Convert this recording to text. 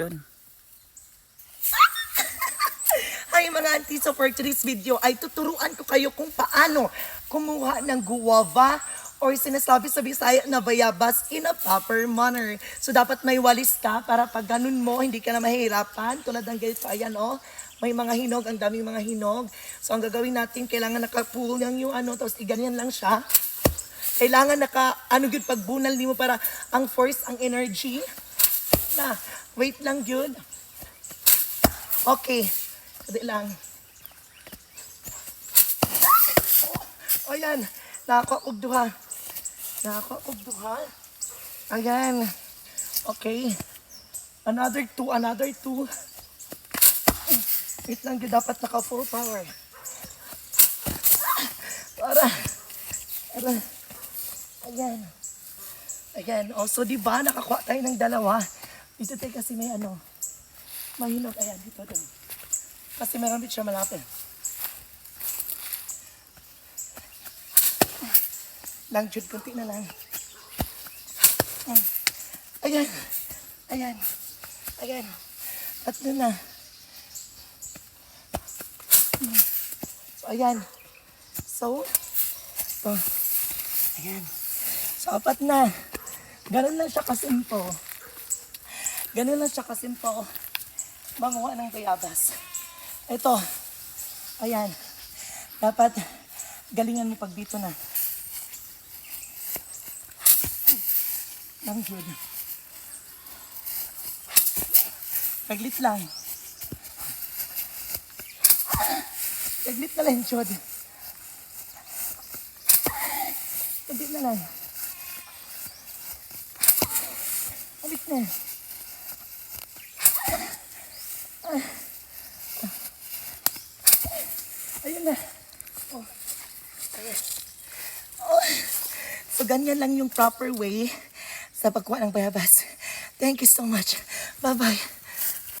Yun. Hi mga auntie, so for today's video ay tuturuan ko kayo kung paano kumuha ng guava or sinasabi sa Bisaya na bayabas in a proper manner. So dapat may walis ka para pag ganun mo, hindi ka na mahihirapan. Tulad ng ganito, ayan oh, may mga hinog, ang daming mga hinog. So ang gagawin natin, kailangan nakapull lang yung ano, tapos iganyan lang siya. Kailangan naka, ano yun, pagbunal mo para ang force, ang energy. Na, wait lang yun. Okay. Hindi lang. O yan. Nakakuog duha. Nakakuog duha. Ayan. Okay. Another two, another two. Wait lang, yun dapat naka full power. Para. Para. Ayan. Ayan. Also, di ba, nakakuha tayo ng dalawa. Dito tayo kasi may ano. Mahinog. Ayan, dito din. Kasi meron din siya malapit. Lang, Jude, kunti na lang. Ah. Ayan. Ayan. Ayan. Tatlo na. Hmm. So, ayan. So, ito. Ayan. So, apat na. Ganun lang siya kasimpo. Ganun lang siya kasimpo. Manguha ng bayabas. Ito. Ayan. Dapat galingan mo pag dito na. Lang good. Saglit lang. Saglit na lang, Jod. Saglit na lang. Saglit na. Ayun na. Oh. Ayan. Oh. So, ganyan lang yung proper way sa pagkuha ng bayabas. Thank you so much. Bye-bye.